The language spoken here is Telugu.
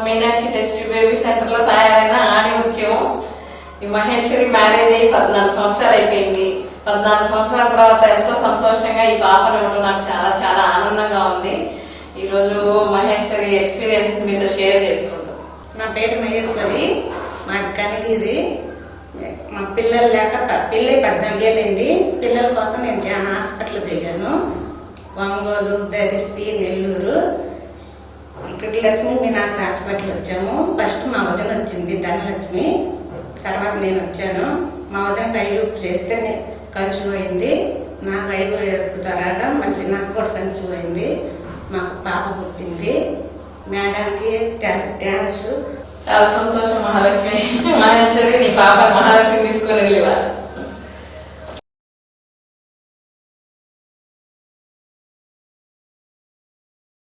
మీనాక్షి టెస్ట్ బేబీ సెంటర్లో తయారైన ఆణిముత్యం ఈ మహేశ్వరి మ్యారేజ్ అయ్యి పద్నాలుగు సంవత్సరాలు అయిపోయింది. పద్నాలుగు సంవత్సరాల తర్వాత ఎంతో సంతోషంగా ఈ పాపను ఇవ్వడం నాకు చాలా చాలా ఆనందంగా ఉంది. ఈ రోజు మహేశ్వరి ఎక్స్పీరియన్స్ మీతో షేర్ చేసుకుంటాం. నా పేరు మహేశ్వరి మాది కనగిరి మా పిల్లలు లేక ప- పిల్లలు పద్నాలుగు ఏళ్ళైంది. పిల్లల కోసం నేను చాలా హాస్పిటల్ తిరిగాను ఒంగోలు దరిస్తి నెల్లూరు. ఇక్కడ లక్ష్మీ హాస్పిటల్ వచ్చాము ఫస్ట్ మా వదిన వచ్చింది ధనలక్ష్మి. తర్వాత నేను వచ్చాను. మా వదిన రైలు చేస్తే కన్సూవ్ అయింది నా రైలు ద్వారా మళ్ళీ నాకు కూడా కన్సూవ్ అయింది మాకు పాప పుట్టింది. మేడానికి థ్యాంక్స్ చాలా సంతోషం మహాలక్ష్మి. మహేశ్వరి నీ పాప మహాలక్ష్మి తీసుకుని వెళ్ళేవారు.